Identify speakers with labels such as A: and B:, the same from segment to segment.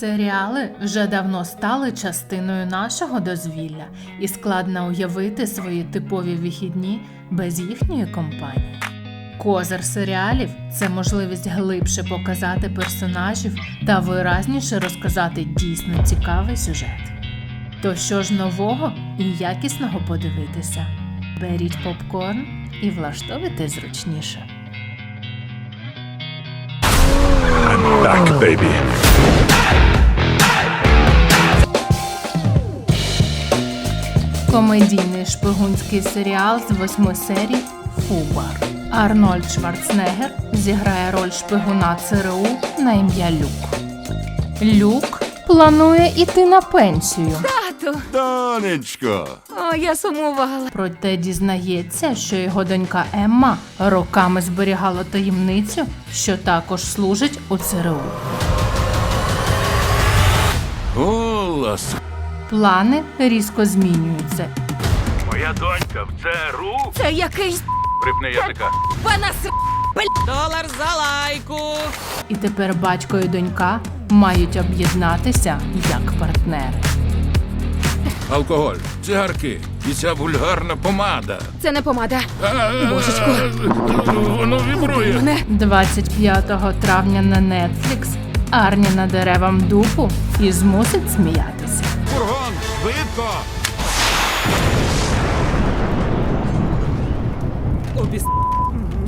A: Серіали вже давно стали частиною нашого дозвілля, і складно уявити свої типові вихідні без їхньої компанії. Козир серіалів це можливість глибше показати персонажів та виразніше розказати дійсно цікавий сюжет. То що ж нового і якісного подивитися? Беріть попкорн і влаштовуйте зручніше.
B: Так, бейбі.
A: Комедійний шпигунський серіал з восьми серій Фубар. Арнольд Шварценеггер зіграє роль шпигуна ЦРУ на ім'я Люк. Люк планує іти на пенсію,
C: Тату,
B: Донечко.
C: о, я сумувала.
A: проте дізнається, що його донька Емма роками зберігала таємницю, що також служить у ЦРУ.
B: Голос.
A: Плани різко змінюються,
B: Моя донька в ЦРУ.
C: Це якийсь
B: Припни язика.
C: панас.
D: Долар за лайку.
A: і тепер батько і донька мають об'єднатися як партнери.
B: Алкоголь, цигарки і ця вульгарна помада.
C: Це не помада.
B: Божечко. Воно вібрує.
C: Мене
A: 25 травня на Netflix Арні деревам вам дупу і змусить сміятися.
B: Фургон, швидко.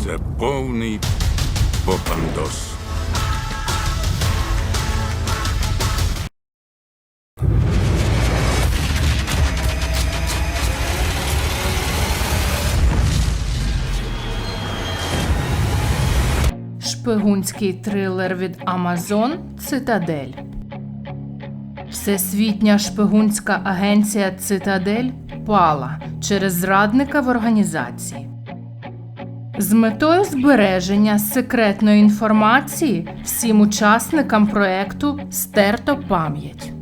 B: Це повний попандос.
A: Шпигунський трилер від Amazon Цитадель. Всесвітня шпигунська агенція Цитадель пала через зрадника в організації. З метою збереження секретної інформації всім учасникам проекту стерто пам'ять.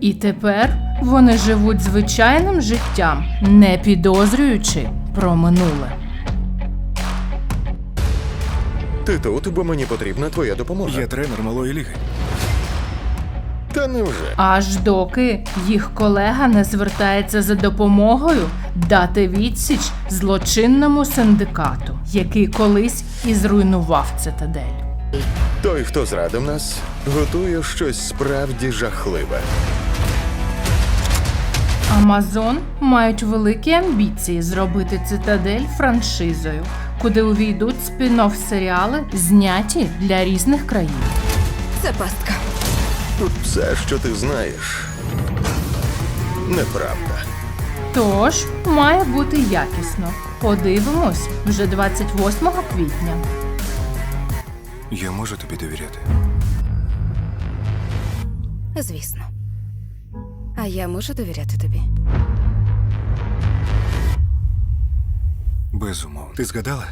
A: І тепер вони живуть звичайним життям, не підозрюючи про минуле.
E: Ти тут, бо мені потрібна твоя допомога.
F: Я тренер малої ліги.
E: Та невже?
A: Аж доки їх колега не звертається за допомогою дати відсіч злочинному синдикату, який колись і зруйнував цитадель.
E: Той, хто зрадив нас, готує щось справді жахливе.
A: Амазон мають великі амбіції зробити цитадель франшизою, куди увійдуть спін-офф серіали, зняті для різних країн.
C: це пастка.
E: Тут все, що ти знаєш, неправда.
A: Тож має бути якісно. Подивимось вже 28 квітня.
F: Я можу тобі довіряти.
C: Звісно. А я можу довіряти тобі.
F: Безумовно. Ти згадала?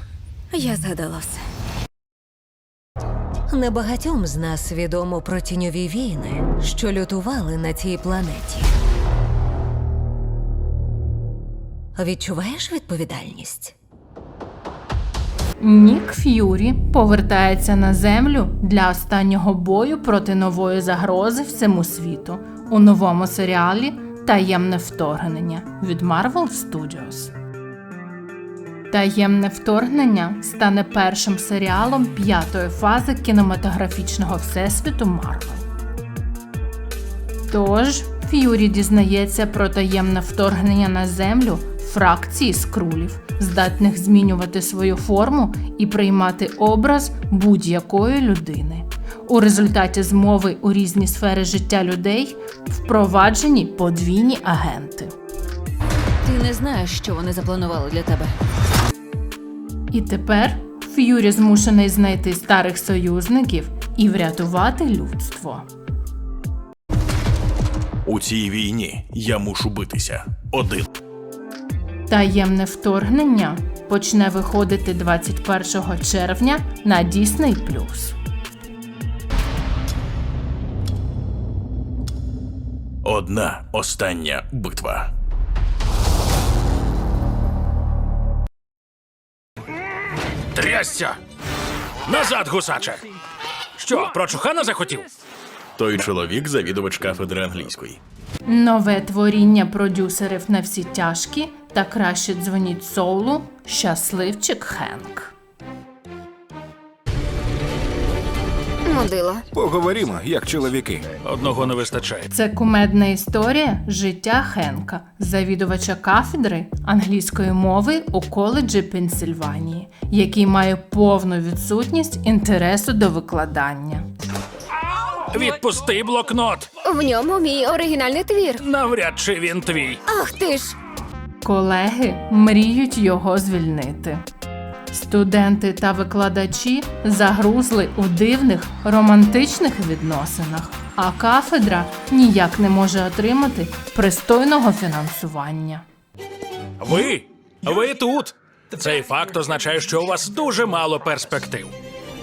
C: Я згадала все.
G: Небагатьом з нас відомо про тіньові війни, що лютували на цій планеті. Відчуваєш відповідальність?
A: Нік Ф'юрі повертається на землю для останнього бою проти нової загрози всьому світу у новому серіалі Таємне вторгнення від Marvel Studios. Таємне вторгнення стане першим серіалом п'ятої фази кінематографічного всесвіту Marvel. Тож Ф'юрі дізнається про таємне вторгнення на землю фракції скрулів, здатних змінювати свою форму і приймати образ будь-якої людини. У результаті змови у різні сфери життя людей впроваджені подвійні агенти.
C: Ти не знаєш, що вони запланували для тебе.
A: І тепер Ф'юрі змушений знайти старих союзників і врятувати людство.
H: У цій війні я мушу битися один.
A: Таємне вторгнення почне виходити 21 червня на Disney+.
H: Одна остання битва. Трясся! Назад, гусаче! Що, про чухана захотів? Той чоловік завідувач кафедри англійської.
A: Нове творіння продюсерів на всі тяжкі та краще дзвоніть Соулу Щасливчик Хенк.
C: Мудило.
F: Поговоримо, як чоловіки.
H: Одного не вистачає.
A: Це кумедна історія життя Хенка, завідувача кафедри англійської мови у коледжі Пенсильванії, який має повну відсутність інтересу до викладання.
H: Відпусти блокнот.
C: В ньому мій оригінальний твір.
H: Навряд чи він твій.
C: Ах ти ж!
A: Колеги мріють його звільнити. Студенти та викладачі загрузли у дивних романтичних відносинах, а кафедра ніяк не може отримати пристойного фінансування.
H: Ви? Ви тут. Цей факт означає, що у вас дуже мало перспектив.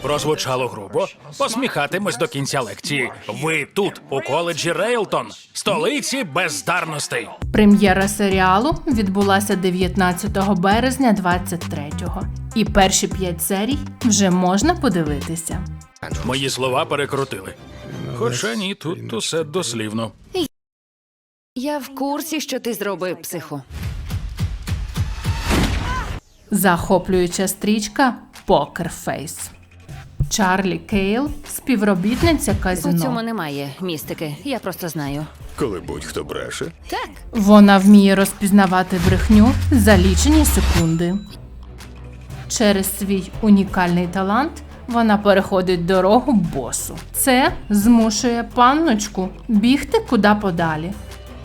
H: Прозвучало грубо. Посміхатимось до кінця лекції. Ви тут, у коледжі Рейлтон, столиці бездарностей.
A: Прем'єра серіалу відбулася 19 березня 23-го, і перші п'ять серій вже можна подивитися.
H: Мої слова перекрутили. Хоча ні, тут усе дослівно.
C: Я в курсі, що ти зробив психо.
A: Захоплююча стрічка Покерфейс. Чарлі Кейл, співробітниця
C: У цьому немає містики, я просто знаю.
E: Коли будь-хто бреше.
C: Так.
A: Вона вміє розпізнавати брехню за лічені секунди. Через свій унікальний талант вона переходить дорогу босу. Це змушує панночку бігти куди подалі.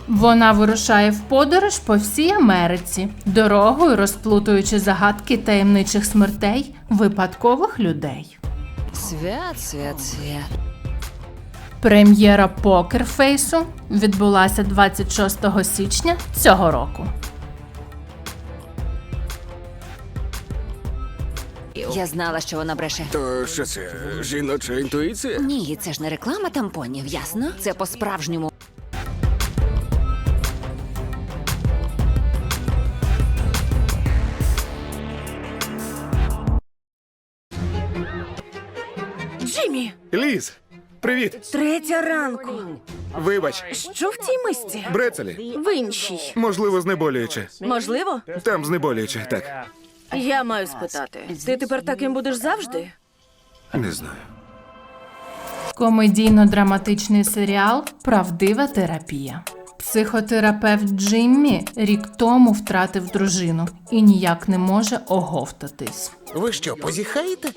A: Вона вирушає в подорож по всій Америці, дорогою розплутуючи загадки таємничих смертей випадкових людей.
C: Свят, свят, свят.
A: Прем'єра Покерфейсу відбулася 26 січня цього року.
C: Я знала, що вона бреше.
E: То що це жіноча інтуїція?
C: Ні, це ж не реклама тампонів, ясно? Це по-справжньому.
I: Джиммі,
F: Ліз, привіт.
I: третя ранку.
F: Вибач,
I: Що в цій мисці?
F: брецелі.
I: В іншій.
F: Можливо, знеболююче.
I: Можливо?
F: Там знеболююче, так.
I: Я маю спитати. Ти тепер таким будеш завжди?
F: Не знаю.
A: Комедійно-драматичний серіал Правдива терапія. Психотерапевт Джиммі рік тому втратив дружину і ніяк не може оговтатись.
E: Ви що, позіхаєте?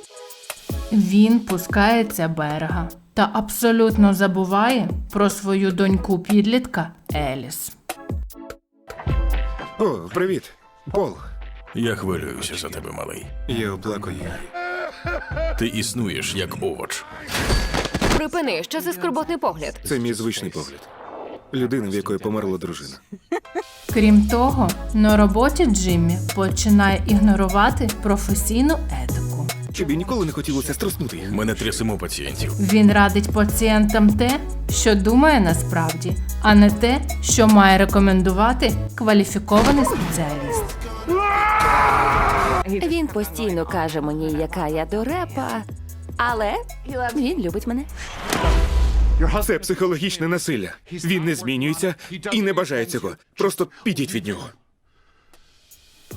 A: Він пускається берега та абсолютно забуває про свою доньку підлітка Еліс.
F: О, привіт. Пол.
H: Я хвилююся за тебе, малий.
F: Я оплакую.
H: Ти існуєш як овоч.
C: Припини, що за скорботний погляд.
F: Це мій звичний погляд. Людина, в якої померла дружина.
A: Крім того, на роботі Джиммі починає ігнорувати професійну етику.
F: Тобі ніколи не хотілося струснути.
H: Ми не трясемо пацієнтів.
A: Він радить пацієнтам те, що думає насправді, а не те, що має рекомендувати кваліфікований спеціаліст.
C: Він постійно каже мені, яка я дурепа, але він любить мене.
F: Це психологічне насилля. Він не змінюється і не бажає цього. Просто підіть від нього.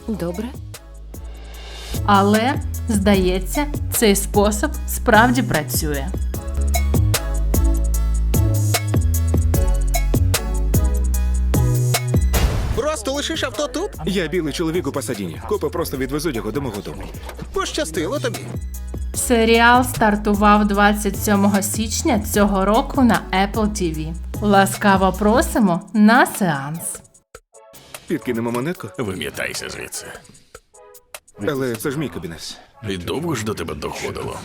C: Добре.
A: Але, здається, цей спосіб справді працює.
E: Просто лишиш авто тут?
F: Я білий чоловік у Пасадіні. Копи просто відвезуть його до мого дому.
E: Пощастило тобі.
A: Серіал стартував 27 січня цього року на Apple TV. Ласкаво просимо на сеанс.
F: Підкинемо монетку,
H: Вим'ятайся звідси.
F: Але це ж мій кабінет.
H: І довго ж до тебе доходило.